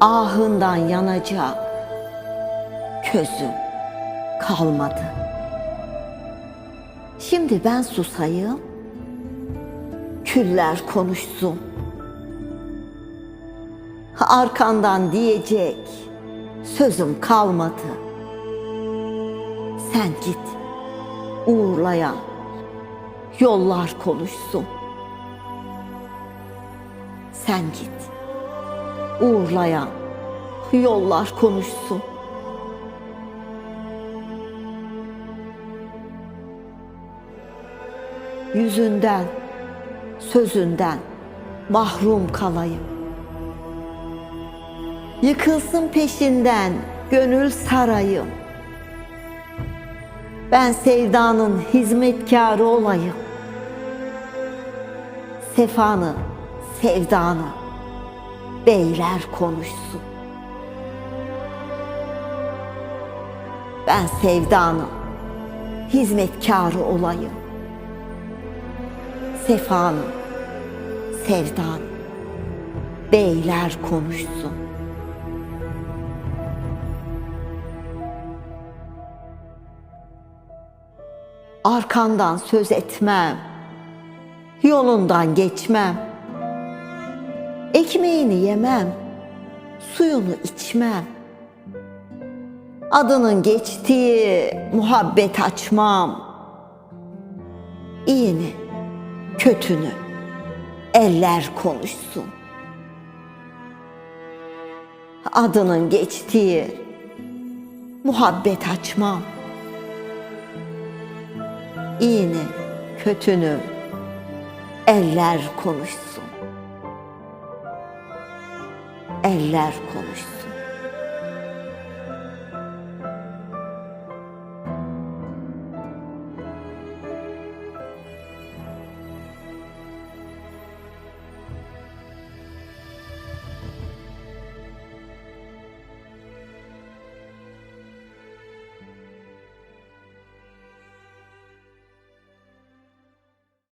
ahından yanacak közüm kalmadı. Şimdi ben susayım, küller konuşsun. Arkandan diyecek sözüm kalmadı. Sen git, uğurlayan yollar konuşsun. Sen git, uğurlayan yollar konuşsun. Yüzünden, sözünden mahrum kalayım. Yıkılsın peşinden gönül sarayım. Ben sevdanın hizmetkarı olayım. Sefanı, sevdanı beyler konuşsun. Ben sevdanın hizmetkarı olayım. Sefanı, sevdanı beyler konuşsun. Arkandan söz etmem, yolundan geçmem. Ekmeğini yemem, suyunu içmem. Adının geçtiği muhabbet açmam. İyini, kötünü eller konuşsun. Adının geçtiği muhabbet açmam. İyini, kötünü eller konuşsun. Eller konuşsun.